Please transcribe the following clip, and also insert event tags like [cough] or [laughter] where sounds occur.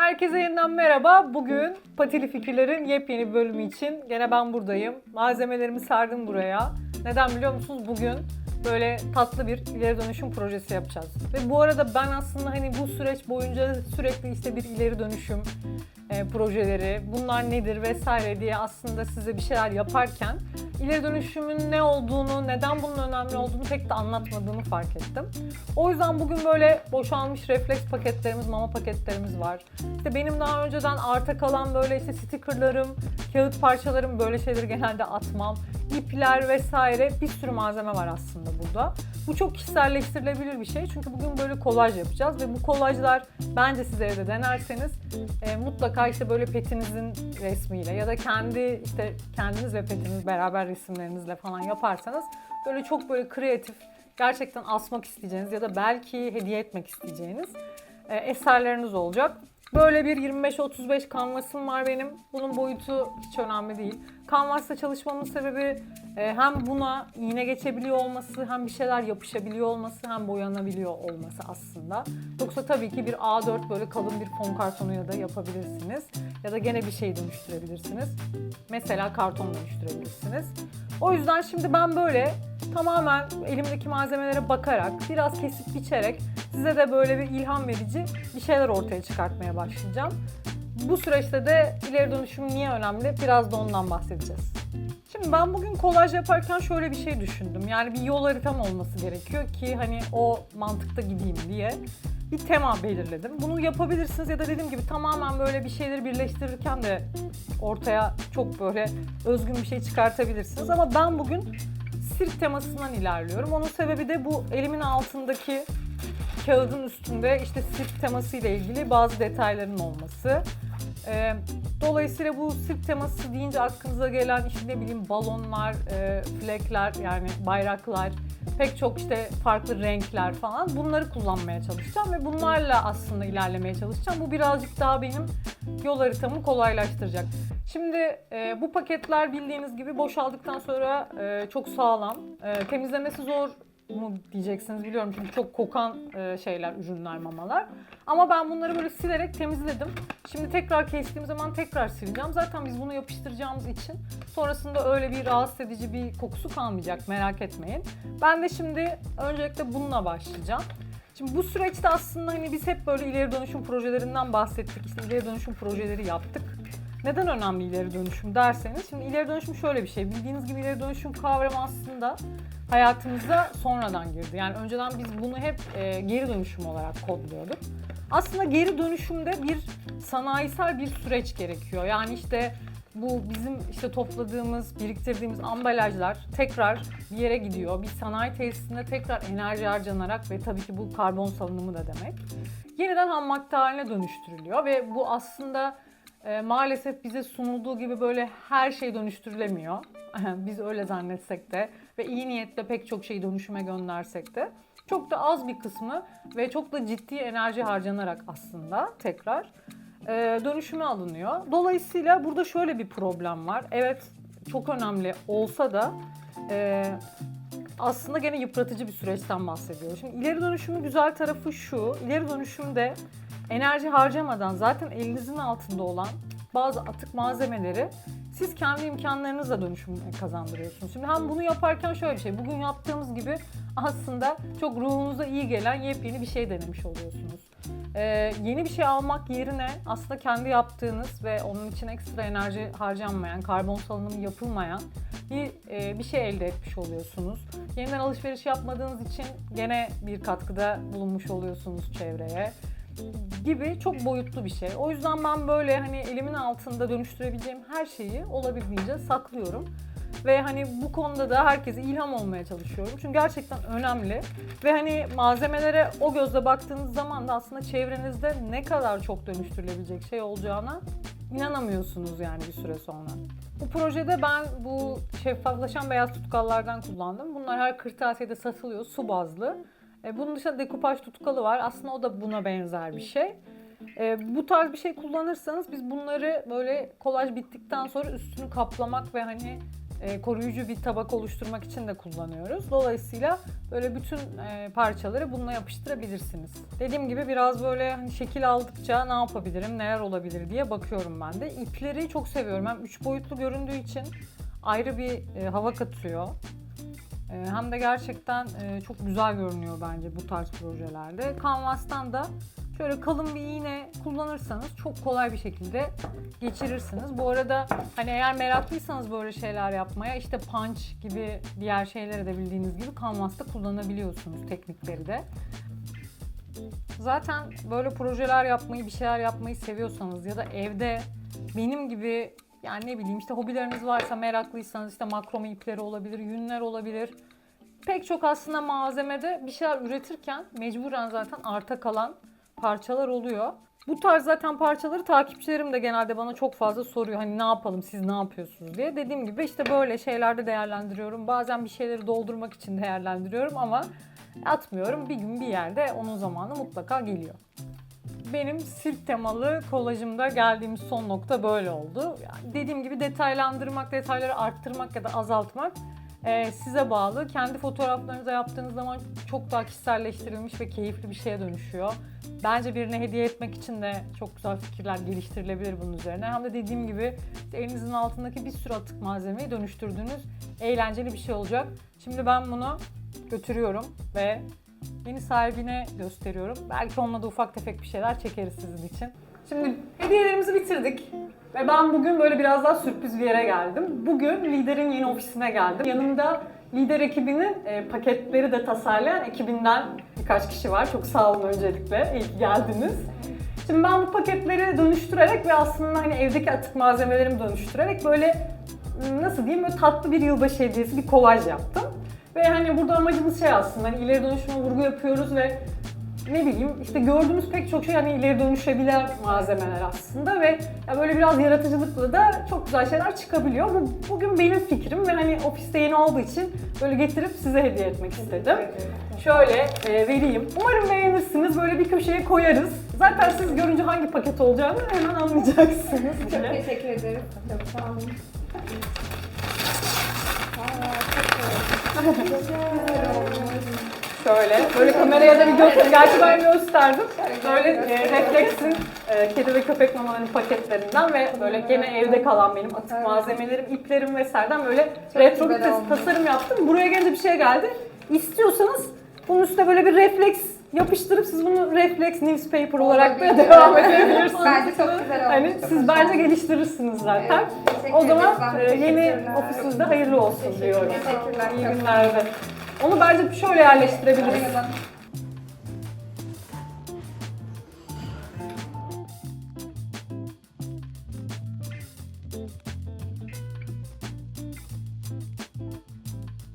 Herkese yeniden merhaba. Bugün Patili Fikirler'in yepyeni bir bölümü için gene ben buradayım. Malzemelerimi serdim buraya. Neden biliyor musunuz? Bugün böyle tatlı bir ileri dönüşüm projesi yapacağız. Ve bu arada ben aslında hani bu süreç boyunca sürekli işte bir ileri dönüşüm e, projeleri, bunlar nedir vesaire diye aslında size bir şeyler yaparken ileri dönüşümün ne olduğunu, neden bunun önemli olduğunu pek de anlatmadığını fark ettim. O yüzden bugün böyle boşalmış refleks paketlerimiz, mama paketlerimiz var. İşte benim daha önceden arta kalan böyle işte stickerlarım, kağıt parçalarım böyle şeyleri genelde atmam. İpler vesaire bir sürü malzeme var aslında burada. Bu çok kişiselleştirilebilir bir şey çünkü bugün böyle kolaj yapacağız ve bu kolajlar bence siz evde denerseniz e, mutlaka işte böyle petinizin resmiyle ya da kendi işte kendiniz ve petiniz beraber resimlerinizle falan yaparsanız böyle çok böyle kreatif gerçekten asmak isteyeceğiniz ya da belki hediye etmek isteyeceğiniz e, eserleriniz olacak. Böyle bir 25-35 kanvasım var benim. Bunun boyutu hiç önemli değil. Kanvasla çalışmamın sebebi e, hem buna iğne geçebiliyor olması, hem bir şeyler yapışabiliyor olması, hem boyanabiliyor olması aslında. Yoksa tabii ki bir A4 böyle kalın bir fon kartonuyla da yapabilirsiniz. Ya da gene bir şey dönüştürebilirsiniz. Mesela karton dönüştürebilirsiniz. O yüzden şimdi ben böyle tamamen elimdeki malzemelere bakarak, biraz kesip biçerek size de böyle bir ilham verici bir şeyler ortaya çıkartmaya başlayacağım. Bu süreçte de ileri dönüşüm niye önemli? Biraz da ondan bahsedeceğiz. Şimdi ben bugün kolaj yaparken şöyle bir şey düşündüm. Yani bir yol haritam olması gerekiyor ki hani o mantıkta gideyim diye bir tema belirledim. Bunu yapabilirsiniz ya da dediğim gibi tamamen böyle bir şeyleri birleştirirken de ortaya çok böyle özgün bir şey çıkartabilirsiniz. Ama ben bugün sirk temasından ilerliyorum. Onun sebebi de bu elimin altındaki kağıdın üstünde işte sirk teması ile ilgili bazı detayların olması. Ee, dolayısıyla bu sirk teması deyince aklınıza gelen işte ne bileyim balonlar, e, flekler yani bayraklar, pek çok işte farklı renkler falan bunları kullanmaya çalışacağım ve bunlarla aslında ilerlemeye çalışacağım. Bu birazcık daha benim yol haritamı kolaylaştıracak. Şimdi e, bu paketler bildiğiniz gibi boşaldıktan sonra e, çok sağlam. E, temizlemesi zor mu diyeceksiniz biliyorum çünkü çok kokan e, şeyler, ürünler, mamalar. Ama ben bunları böyle silerek temizledim. Şimdi tekrar kestiğim zaman tekrar sileceğim. Zaten biz bunu yapıştıracağımız için sonrasında öyle bir rahatsız edici bir kokusu kalmayacak merak etmeyin. Ben de şimdi öncelikle bununla başlayacağım. Şimdi bu süreçte aslında hani biz hep böyle ileri dönüşüm projelerinden bahsettik. İşte ileri dönüşüm projeleri yaptık. Neden önemli ileri dönüşüm derseniz, şimdi ileri dönüşüm şöyle bir şey. Bildiğiniz gibi ileri dönüşüm kavramı aslında hayatımıza sonradan girdi. Yani önceden biz bunu hep e, geri dönüşüm olarak kodluyorduk. Aslında geri dönüşümde bir sanayisel bir süreç gerekiyor. Yani işte bu bizim işte topladığımız, biriktirdiğimiz ambalajlar tekrar bir yere gidiyor. Bir sanayi tesisinde tekrar enerji harcanarak ve tabii ki bu karbon salınımı da demek. Yeniden ham madde haline dönüştürülüyor ve bu aslında e, maalesef bize sunulduğu gibi böyle her şey dönüştürülemiyor. [laughs] Biz öyle zannetsek de ve iyi niyetle pek çok şeyi dönüşüme göndersek de çok da az bir kısmı ve çok da ciddi enerji harcanarak aslında tekrar e, dönüşüme alınıyor. Dolayısıyla burada şöyle bir problem var. Evet çok önemli olsa da e, aslında gene yıpratıcı bir süreçten bahsediyor. Şimdi ileri dönüşümün güzel tarafı şu. İleri dönüşümde enerji harcamadan zaten elinizin altında olan bazı atık malzemeleri siz kendi imkanlarınızla dönüşüm kazandırıyorsunuz. Şimdi hem bunu yaparken şöyle bir şey. Bugün yaptığımız gibi aslında çok ruhunuza iyi gelen yepyeni bir şey denemiş oluyorsunuz. Ee, yeni bir şey almak yerine aslında kendi yaptığınız ve onun için ekstra enerji harcanmayan, karbon salınımı yapılmayan bir e, bir şey elde etmiş oluyorsunuz. Yeniden alışveriş yapmadığınız için gene bir katkıda bulunmuş oluyorsunuz çevreye gibi çok boyutlu bir şey. O yüzden ben böyle hani elimin altında dönüştürebileceğim her şeyi olabildiğince saklıyorum. Ve hani bu konuda da herkese ilham olmaya çalışıyorum. Çünkü gerçekten önemli. Ve hani malzemelere o gözle baktığınız zaman da aslında çevrenizde ne kadar çok dönüştürülebilecek şey olacağına inanamıyorsunuz yani bir süre sonra. Bu projede ben bu şeffaflaşan beyaz tutkallardan kullandım. Bunlar her kırtasiyede satılıyor, su bazlı. E, bunun dışında dekupaj tutkalı var. Aslında o da buna benzer bir şey. E, bu tarz bir şey kullanırsanız biz bunları böyle kolaj bittikten sonra üstünü kaplamak ve hani e, koruyucu bir tabak oluşturmak için de kullanıyoruz. Dolayısıyla böyle bütün parçaları bununla yapıştırabilirsiniz. Dediğim gibi biraz böyle hani şekil aldıkça ne yapabilirim, neler olabilir diye bakıyorum ben de. İpleri çok seviyorum. Hem üç boyutlu göründüğü için ayrı bir hava katıyor. E, hem de gerçekten e, çok güzel görünüyor bence bu tarz projelerde. Canvas'tan da şöyle kalın bir iğne kullanırsanız çok kolay bir şekilde geçirirsiniz. Bu arada hani eğer meraklıysanız böyle şeyler yapmaya işte punch gibi diğer şeyleri de bildiğiniz gibi Canvas'ta kullanabiliyorsunuz teknikleri de. Zaten böyle projeler yapmayı, bir şeyler yapmayı seviyorsanız ya da evde benim gibi yani ne bileyim işte hobileriniz varsa meraklıysanız işte makrome ipleri olabilir, yünler olabilir. Pek çok aslında malzemede bir şeyler üretirken mecburen zaten arta kalan parçalar oluyor. Bu tarz zaten parçaları takipçilerim de genelde bana çok fazla soruyor. Hani ne yapalım siz ne yapıyorsunuz diye. Dediğim gibi işte böyle şeylerde değerlendiriyorum. Bazen bir şeyleri doldurmak için değerlendiriyorum ama atmıyorum. Bir gün bir yerde onun zamanı mutlaka geliyor. Benim sirk temalı kolajımda geldiğim son nokta böyle oldu. Yani dediğim gibi detaylandırmak, detayları arttırmak ya da azaltmak e, size bağlı. Kendi fotoğraflarınıza yaptığınız zaman çok daha kişiselleştirilmiş ve keyifli bir şeye dönüşüyor. Bence birine hediye etmek için de çok güzel fikirler geliştirilebilir bunun üzerine. Hem de dediğim gibi elinizin altındaki bir sürü atık malzemeyi dönüştürdüğünüz eğlenceli bir şey olacak. Şimdi ben bunu götürüyorum ve yeni sahibine gösteriyorum. Belki onunla da ufak tefek bir şeyler çekeriz sizin için. Şimdi hediyelerimizi bitirdik. Ve ben bugün böyle biraz daha sürpriz bir yere geldim. Bugün liderin yeni ofisine geldim. Yanımda lider ekibinin e, paketleri de tasarlayan ekibinden birkaç kişi var. Çok sağ olun öncelikle. İyi ki geldiniz. Şimdi ben bu paketleri dönüştürerek ve aslında hani evdeki atık malzemelerimi dönüştürerek böyle nasıl diyeyim böyle tatlı bir yılbaşı hediyesi bir kolaj yaptım. Ve hani burada amacımız şey aslında hani ileri dönüşüme vurgu yapıyoruz ve ne bileyim işte gördüğümüz pek çok şey hani ileri dönüşebilen malzemeler aslında ve ya böyle biraz yaratıcılıkla da çok güzel şeyler çıkabiliyor. Bu bugün benim fikrim ve hani ofiste yeni olduğu için böyle getirip size hediye etmek istedim. Şöyle e, vereyim. Umarım beğenirsiniz. Böyle bir köşeye koyarız. Zaten siz görünce hangi paket olacağını hemen anlayacaksınız. [laughs] Çok teşekkür ederim. Çok sağ olun. Şöyle, böyle kameraya da bir göster. Gerçi ben gösterdim. Böyle e, Reflex'in e, kedi ve köpek mamalarının paketlerinden ve böyle gene evde kalan benim atık malzemelerim, iplerim vesaireden böyle retro bir tas- tasarım yaptım. Buraya gelince bir şey geldi. İstiyorsanız bunun üstüne böyle bir reflex yapıştırıp siz bunu reflex newspaper olarak da devam edebilirsiniz. Bence çok güzel olmuş. Hani siz bence geliştirirsiniz zaten. Evet, o zaman ederiz. Yeni ofisinizde hayırlı olsun diyorum. Teşekkürler. İyi Çok günler. Onu bence şöyle yerleştirebiliriz.